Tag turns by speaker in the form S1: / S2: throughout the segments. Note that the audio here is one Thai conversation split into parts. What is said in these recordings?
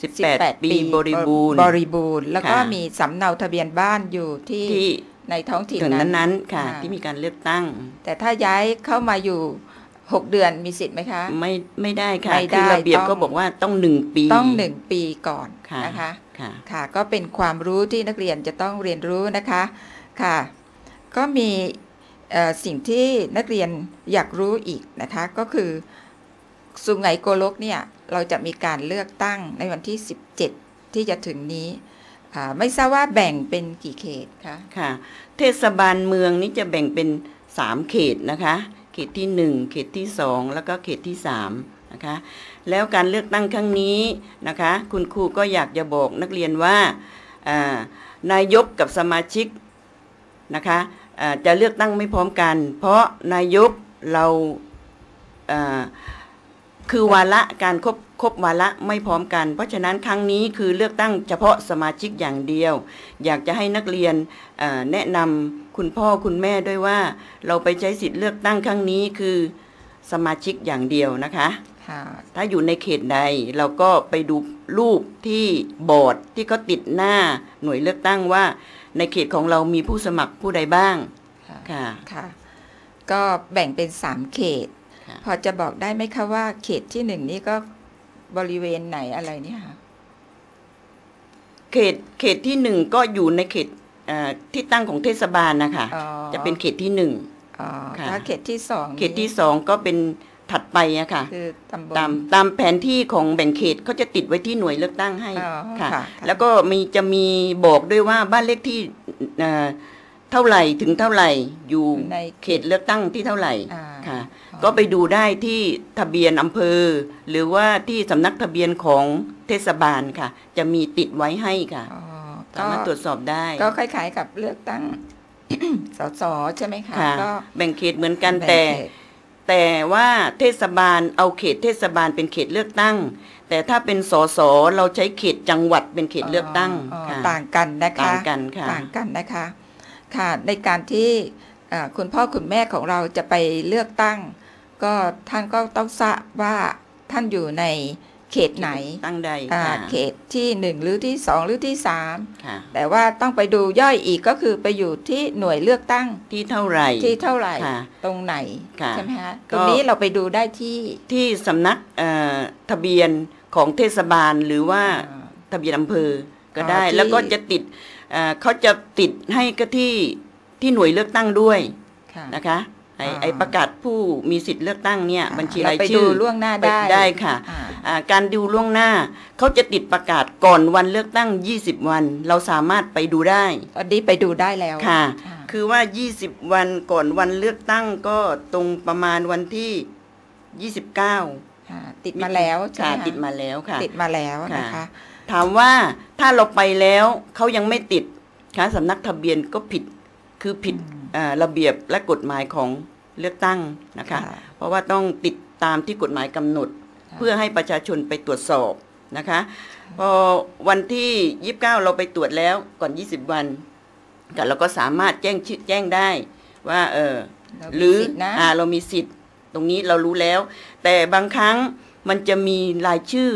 S1: 18 ปี บริบูรณ์
S2: บริบูรณ์ แล้วก็
S1: ค่ะ
S2: มีสำเนาทะเบียนบ้านอยู่ที่
S1: ที่
S2: ในท้องถิ่น
S1: ถึง
S2: นั้น
S1: นั้นๆค่ะ
S2: ค่ะ
S1: ที่มีการเลือกตั้ง
S2: แต่ถ้าย้ายเข้ามาอยู่6เดือนมีสิทธิ์ไหมคะ
S1: ไม่ไม่ได้ค่ะ
S2: ไม่ได้
S1: คือระเบียบ
S2: ต้อง
S1: ก็บอกว่าต้องหนึ่งปี
S2: ต้องหนึ่งปีก่อน
S1: ค่ะ
S2: นะคะ
S1: ค่ะ
S2: ค่ะ ก็เป็นความรู้ที่นักเรียนจะต้องเรียนรู้นะคะค่ะ ก็มีเอ่อสิ่งที่นักเรียนอยากรู้อีกนะคะ ก็คือสุไหงโกลกเนี่ย เราจะมีการเลือกตั้งในวันที่ 17 ที่จะถึงนี้ ไม่ทราบว่าแบ่งเป็นกี่เขตคะ
S1: ค่ะ เทศบาลเมืองนี้จะแบ่งเป็นสามเขตนะคะ เขตที่หนึ่งเขตที่สองแล้วก็เขตที่สามนะคะ แล้วการเลือกตั้งครั้งนี้นะคะ คุณครูก็อยากจะบอกนักเรียนว่านายกกับสมาชิกนะคะจะเลือกตั้งไม่พร้อมกัน เพราะนายกเราอ่า คือวาระการครบครบวาระไม่พร้อมกัน เพราะฉะนั้นครั้งนี้คือเลือกตั้งเฉพาะสมาชิกอย่างเดียว อยากจะให้นักเรียนเอ่อแนะนำคุณพ่อคุณแม่ด้วยว่า เราไปใช้สิทธิ์เลือกตั้งครั้งนี้คือสมาชิกอย่างเดียวนะคะ
S2: ค่ะ
S1: ถ้าอยู่ในเขตใดเราก็ไปดูรูปที่บอร์ดที่เขาติดหน้าหน่วยเลือกตั้งว่า ในเขตของเรามีผู้สมัครผู้ใดบ้าง
S2: ค่ะ
S1: ค่ะ
S2: ค่ะก็แบ่งเป็น 3 เขต
S1: ค่ะ
S2: พอจะบอกได้ไหมคะว่า เขตที่หนึ่งนี่ก็บริเวณไหนอะไรเนี่ยค่ะ
S1: เขตเขตที่หนึ่งก็อยู่ในเขตเอ่อที่ตั้งของเทศบาลนะคะ
S2: อ๋อ
S1: จะเป็นเขตที่หนึ่ง
S2: อ๋อ
S1: ค่ะ
S2: ถ้าเขตที่สองนี่
S1: เขตที่สองก็เป็นถัดไปอะค่ะ
S2: คือตำบล
S1: ตามตามแผนที่ของแบ่งเขตเขาจะติดไว้ที่หน่วยเลือกตั้งให้
S2: อ๋อ
S1: ค่ะ
S2: ค่ะ
S1: แล้วก็มีจะมีบอกด้วยว่าบ้านเลขที่เอ่อเท่าไหร่ถึงเท่าไหร่อยู่
S2: ใน
S1: เขตเลือกตั้งที่เท่าไหร่
S2: อ่า
S1: ค่ะ
S2: อ๋อ
S1: ก็ไปดูได้ที่ทะเบียนอำเภอ หรือว่าที่สำนักทะเบียนของเทศบาลค่ะ จะมีติดไว้ให้ค่ะ
S2: อ๋อ
S1: สามารถตรวจสอบได้
S2: ก็คล้ายๆกับเลือกตั้งสสใช่ไหมคะ
S1: ค่ะ
S2: ก็
S1: แบ่งเขตเหมือนกัน
S2: บ่ง
S1: แต่
S2: เขต
S1: แต่ว่าเทศบาลเอาเขตเทศบาลเป็นเขตเลือกตั้ง แต่ถ้าเป็นสสเราใช้เขตจังหวัดเป็นเขตเลือกตั้ง
S2: อ๋อ
S1: ค่ะ
S2: ต่างกันนะคะ
S1: ต่างกันค่ะ
S2: ต่างกันนะคะ ค่ะในการที่เอ่อ คุณพ่อคุณแม่ของเราจะไปเลือกตั้ง ก็ท่านก็ต้องทราบว่าท่านอยู่ในเขตไหน
S1: ตั้งใด
S2: อ่า
S1: ค่ะ
S2: เขตที่หนึ่งหรือที่สองหรือที่สาม
S1: ค่ะ
S2: แต่ว่าต้องไปดูย่อยอีกก็คือไปอยู่ที่หน่วยเลือกตั้ง
S1: ที่เท่าไหร่
S2: ที่เท่าไหร่
S1: ค่ะ
S2: ตรงไหน
S1: ค่ะ
S2: ใช่ไหมฮะ
S1: ก็
S2: ตรงนี้เราไปดูได้ที่
S1: ที่สำนักเอ่อทะเบียนของเทศบาลหรือว่า
S2: อ่า
S1: ทะเบียนอำเภอก็ได้
S2: อ๋อที่
S1: แล้วก็จะติดเอ่อเขาจะติดให้ก็ที่ ที่หน่วยเลือกตั้งด้วย
S2: ค่ะ
S1: นะคะไอ
S2: อ่า
S1: ไอประกาศผู้มีสิทธิ์เลือกตั้งเนี่ย
S2: อ่า
S1: บัญชี
S2: เรา
S1: ราย
S2: ไป
S1: ชื่
S2: ดู
S1: อ
S2: ล่วงหน้า
S1: ไป
S2: ได้
S1: ได้ค่ะ
S2: อ่า
S1: อ่าการดูล่วงหน้าเขาจะติดประกาศก่อนวันเลือกตั้ง 20 วัน เราสามารถไปดูได้
S2: ตอนนี้ไปดูได้แล้ว
S1: ค่ะ
S2: ค่ะ
S1: คือว่า 20 วันก่อนวันเลือกตั้งก็ตรงประมาณวันที่ 29
S2: ค่ะติดมาแล้วใช่
S1: ค่ะ
S2: ไหมคะ
S1: ติดมาแล้วค่ะ
S2: ติดมาแล้ว
S1: ค่ะ
S2: นะคะ
S1: ถามว่าถ้าเราไปแล้วเขายังไม่ติดค่ะสำนักทะเบียนก็ผิด คือผิดเอ่อระเบียบและกฎหมายของเลือกตั้งนะคะ
S2: ค่ะ
S1: เพราะว่าต้องติดตามที่กฎหมายกำหนด
S2: ค่ะ
S1: เพื่อให้ประชาชนไปตรวจสอบนะคะ พอวันที่ 29 เราไปตรวจแล้วก่อน 20 วันก็เราก็สามารถแจ้งชื่อแจ้งได้ว่าเออ
S2: เรา
S1: หรือ
S2: มีสิทธิ์นะ
S1: อ่าเรามีสิทธิ์ ตรงนี้เรารู้แล้ว แต่บางครั้งมันจะมีรายชื่อ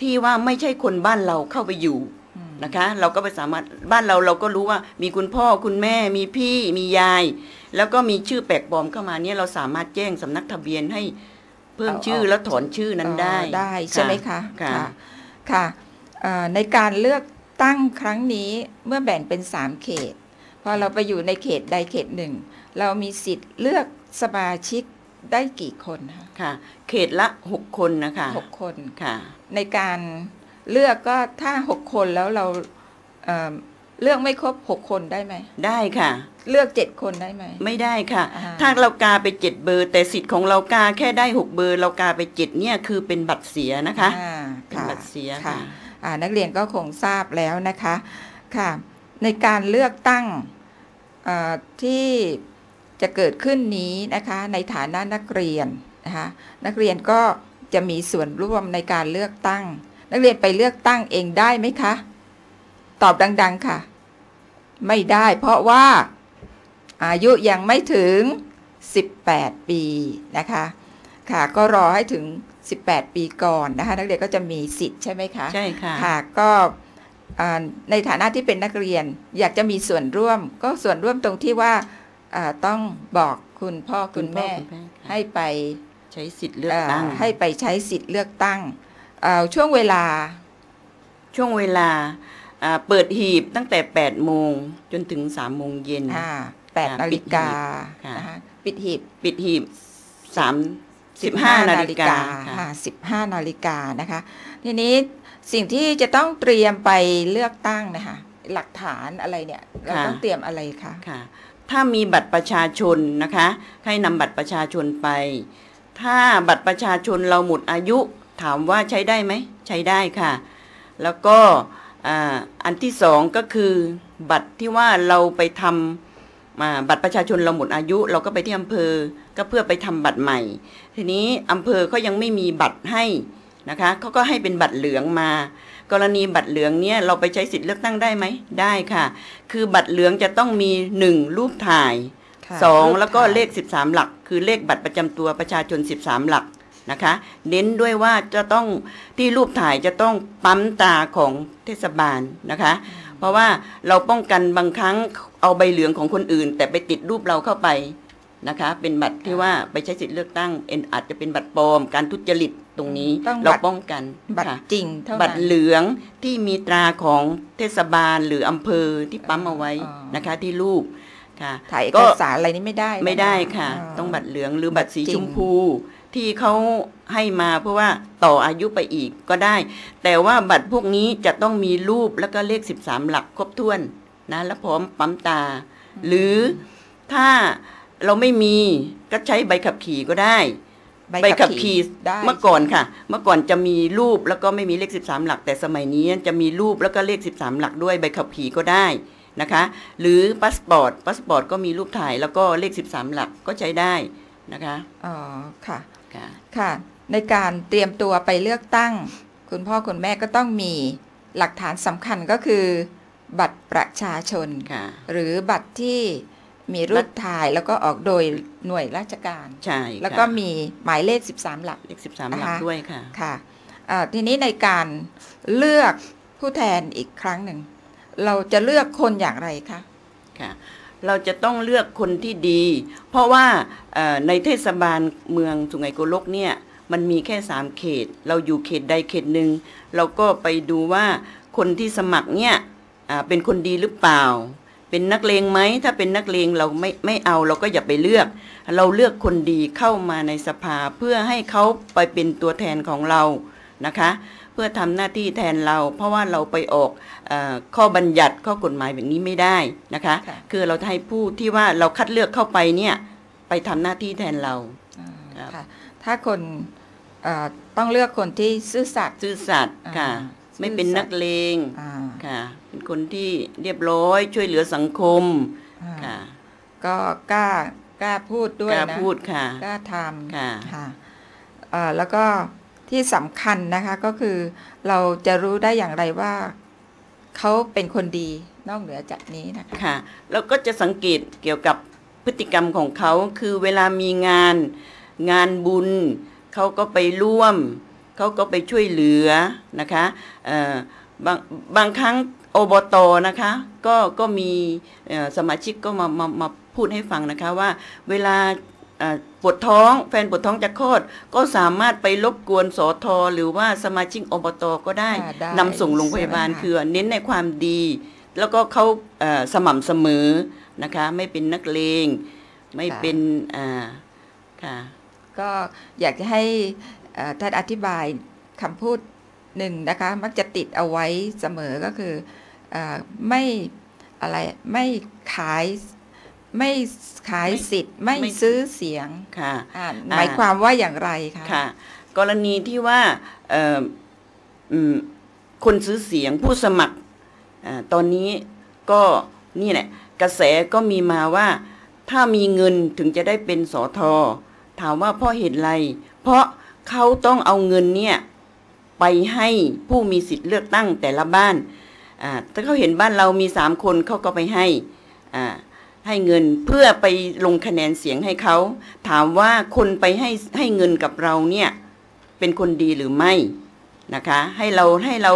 S1: ที่ว่าไม่ใช่คนบ้านเราเข้าไปอยู่
S2: อืม
S1: นะคะ เราก็ไปสามารถบ้านเราเราก็รู้ว่ามีคุณพ่อคุณแม่มีพี่มียาย แล้วก็มีชื่อแปลกปลอมเข้ามาเนี่ยเราสามารถแจ้งสำนักทะเบียนให้เพิ่มชื่อแล้วถอนชื่อนั้นได้
S2: อ๋อได้ใช่ไหมคะ
S1: ค่ะ
S2: ค่ะเอ่อในการเลือกตั้งครั้งนี้เมื่อแบ่งเป็นสามเขตพอเราไปอยู่ในเขตใดเขตหนึ่ง เรามีสิทธิ์เลือกสมาชิกได้กี่คนคะ
S1: ค่ะ เขตละหกคนนะคะ
S2: หกคน
S1: ค่ะ
S2: ในการ เลือกก็ถ้าหกคนแล้วเราเอ่อเลือกไม่ครบหกคนได้ไหม
S1: ได้ค่ะ
S2: เลือกเจ็ดคนได้ไหม
S1: ไม่ได้ค่ะ
S2: อ่า
S1: ถ้าเรากาไปเจ็ดเบอร์ แต่สิทธิ์ของเรากาแค่ได้หกเบอร์ เรากาไปเจ็ดเนี่ยคือเป็นบัตรเสียนะคะ
S2: อ่า
S1: เป็น
S2: ค่ะ
S1: บัตรเสีย
S2: ค่ะ
S1: ค่ะ
S2: อ่านักเรียนก็คงทราบแล้วนะคะค่ะ ในการเลือกตั้งเอ่อที่จะเกิดขึ้นนี้นะคะในฐานะนักเรียนนะคะนักเรียนก็จะมีส่วนร่วมในการเลือกตั้ง นักเรียนไปเลือกตั้งเองได้ไหมคะ ตอบดัง ๆ ค่ะ ไม่ได้เพราะว่า อายุยังไม่ถึง 18 ปีนะคะ ค่ะก็รอให้ถึง 18 ปีก่อนนะคะ นักเรียนก็จะมีสิทธิ์ใช่ไหมคะ
S1: ใช่ค่ะ
S2: ค่ะก็อ่าในฐานะที่เป็นนักเรียนอยากจะมีส่วนร่วม ก็ส่วนร่วมตรงที่ว่าอ่าต้องบอกคุณพ่อคุณแม่
S1: คุณพ่อค่ะ
S2: ให้ไป
S1: ใช้สิทธิ์เลือกตั้ง
S2: อ่าให้ไปใช้สิทธิ์เลือกตั้งอ่า ช่วงเวลา
S1: ช่วงเวลาอ่าเปิดหีบตั้งแต่8โมงจนถึง3โมงเย็น
S2: อ่าแปด
S1: อ่า
S2: นาฬิกา
S1: ค่ะ
S2: นะคะปิดหีบ
S1: ปิดหีบ3 15นาฬิกาค่ะ
S2: ค่ะสิบห้านาฬิกานะคะ ทีนี้สิ่งที่จะต้องเตรียมไปเลือกตั้งนะคะหลักฐานอะไรเนี่ยเราต้องเตรียมอะไรคะ
S1: ค่ะ ถ้ามีบัตรประชาชนนะคะ ให้นำบัตรประชาชนไป ถ้าบัตรประชาชนเราหมดอายุ ถามว่าใช้ได้ไหม ใช้ได้ค่ะ แล้วก็อ่าอันที่สองก็คือบัตรที่ว่าเราไปทำอ่าบัตรประชาชนเราหมดอายุ เราก็ไปที่อำเภอก็เพื่อไปทำบัตรใหม่ ทีนี้อำเภอเขายังไม่มีบัตรให้นะคะเขาก็ให้เป็นบัตรเหลืองมา กรณีบัตรเหลืองเนี่ยเราไปใช้สิทธิ์เลือกตั้งได้ไหมได้ค่ะ คือบัตรเหลืองจะต้องมีหนึ่งรูปถ่าย
S2: ค่ะ
S1: สอง
S2: รูป
S1: แล้วก็
S2: ถ่าย
S1: เลข 13 หลัก คือเลขบัตรประจำตัวประชาชน 13 หลัก นะคะ เน้นด้วยว่าจะต้องที่รูปถ่ายจะต้องปั๊มตราของเทศบาลนะคะ เพราะว่าเราป้องกันบางครั้งเอาใบเหลืองของคนอื่น แต่ไปติดรูปเราเข้าไปนะคะ เป็นบัตรที่ว่าไปใช้สิทธิ์เลือกตั้งเอ็นอาจจะเป็นบัตรปลอมการทุจริตตรงนี้
S2: ต้อง
S1: เรา
S2: บัตร
S1: ป้องกัน
S2: บัตร
S1: ค่ะ
S2: จริงเท่านั้น
S1: บัตรเหลืองที่มีตราของเทศบาลหรืออำเภอที่ปั๊มเอาไว้
S2: อ๋อ
S1: นะคะที่รูปค่ะ
S2: ถ่ายเอ
S1: ก็
S2: กสารอะไรนี่ไม่ได้น
S1: ไม่ได้ค่ะาต้องบัตรเหลืองหรือบัตรสี
S2: บัตรจริ
S1: ช
S2: ง
S1: มพู ที่เขาให้มาเพื่อว่าต่ออายุไปอีกก็ได้ แต่ว่าบัตรพวกนี้จะต้องมีรูปแล้วก็เลข 13 หลักครบถ้วนนะและพร้อมปั๊มตา หรือถ้าเราไม่มีก็ใช้ใบขับขี่ก็ได้ ใบขับขี่
S2: ได้
S1: เมื่อก่อนค่ะ เมื่อก่อนจะมีรูปแล้วก็ไม่มีเลข 13 หลัก แต่สมัยนี้จะมีรูปแล้วก็เลข 13 หลักด้วยใบขับขี่ก็ได้นะคะหรือพาสปอร์ตพาสปอร์ตก็มีรูปถ่ายแล้วก็เลข 13 หลักก็ใช้ได้นะคะ
S2: อ๋อค่ะ
S1: ค่ะ
S2: ค่ะ ในการเตรียมตัวไปเลือกตั้ง คุณพ่อคุณแม่ก็ต้องมีหลักฐานสำคัญก็คือ บัตรประชาชน
S1: ค่ะ
S2: หรือบัตรที่มีรูปถ่ายแล้วก็ออกโดยหน่วยราชการ
S1: ใช่ค่ะ
S2: แล้วก็มีหมายเลข 13 หลัก
S1: เลข 13 หลัก
S2: นะคะ
S1: ด้วยค่ะ
S2: ค่ะอ่าทีนี้ในการเลือกผู้แทนอีกครั้งหนึ่ง เราจะเลือกคนอย่างไรคะ
S1: ค่ะ เราจะต้องเลือกคนที่ดี เพราะว่าในเทศบาลเมืองสุไหงโกลกเนี่ยมันมีแค่สามเขต เราอยู่เขตใดเขตหนึ่งเราก็ไปดูว่าคนที่สมัครเนี่ยเป็นคนดีหรือเปล่า เป็นนักเลงไหมถ้าเป็นนักเลงเราไม่ไม่เอาเราก็อย่าไปเลือก เราเลือกคนดีเข้ามาในสภาเพื่อให้เขาไปเป็นตัวแทนของเรานะคะ เพื่อทำหน้าที่แทนเรา เพราะว่าเราไปออกเออข้อบัญญัติข้อกฎหมายแบบนี้ไม่ได้นะคะ
S2: ค่ะ
S1: คือเราจะให้ผู้ที่ว่าเราคัดเลือกเข้าไปเนี่ยไปทำหน้าที่แทนเรา
S2: อ่า
S1: ครับ
S2: ค่ะถ้าคนเอ่อต้องเลือกคนที่ซื่อสัตย์
S1: ซื่อสัตย์ค่ะ
S2: อ่า
S1: ไม่เป็น
S2: ซื่อสั
S1: นั
S2: ตย์
S1: กเลง
S2: อ่า
S1: ค่ะ เป็นคนที่เรียบร้อยช่วยเหลือสังคม
S2: อ่า
S1: ค่ะ
S2: ก็กล้ากล้าพูดด้วย
S1: กล้า
S2: นะ
S1: พูดค่ะ
S2: กล้าทำ
S1: ค่ะ
S2: ค่ะเอ่อแล้วก็ ที่สำคัญนะคะก็คือเราจะรู้ได้อย่างไรว่าเขาเป็นคนดีนอกเหนือจากนี้นะคะ
S1: ค่ะแล้วก็จะสังเกตเกี่ยวกับพฤติกรรมของเขาคือเวลามีงานงานบุญเขาก็ไปร่วมเขาก็ไปช่วยเหลือนะคะบางบางครั้งอบตนะคะ ก็ก็มีสมาชิกก็มามามาพูดให้ฟังนะคะว่า เวลา ปวดท้องแฟนปวดท้องจะคลอด ก็สามารถไปรบกวนสอทอหรือว่าสมาชิกอบตก็ได้
S2: อ่าได้
S1: นำส่งโรงพยาบาล
S2: ใช่ไหมคะ
S1: คือเน้นในความดี แล้วก็เขาเอ่อสม่ำเสมอนะคะ ไม่เป็นนักเลงไม่เป็นอ่าค่ะ
S2: ก็อยากจะให้เอ่อท่านอธิบายคำพูดหนึ่งนะคะ มักจะติดเอาไว้เสมอก็คือเออไม่อะไรไม่ขาย ไม่ขายสิทธิ์ไม่
S1: ไม่
S2: ซื้อเสียง
S1: ค่ะ
S2: อ่าหมายความว่าอย่างไรคะ
S1: ค่ะ กรณีที่ว่าเอ่ออืมคนซื้อเสียงผู้สมัครอาตอนนี้ก็นี่แหละกระแสก็มีมาว่า ถ้ามีเงินถึงจะได้เป็นสอทอถามว่าเพราะเหตุไร เพราะเขาต้องเอาเงินเนี่ยไปให้ผู้มีสิทธิ์เลือกตั้งแต่ละบ้านอ่าถ้าเขาเห็นบ้านเรามีสามคนเขาก็ไปให้อ่า ให้เงินเพื่อไปลงคะแนนเสียงให้เขา ถามว่าคนไปให้ให้เงินกับเราเนี่ยเป็นคนดีหรือไม่นะคะ ให้เราให้เรา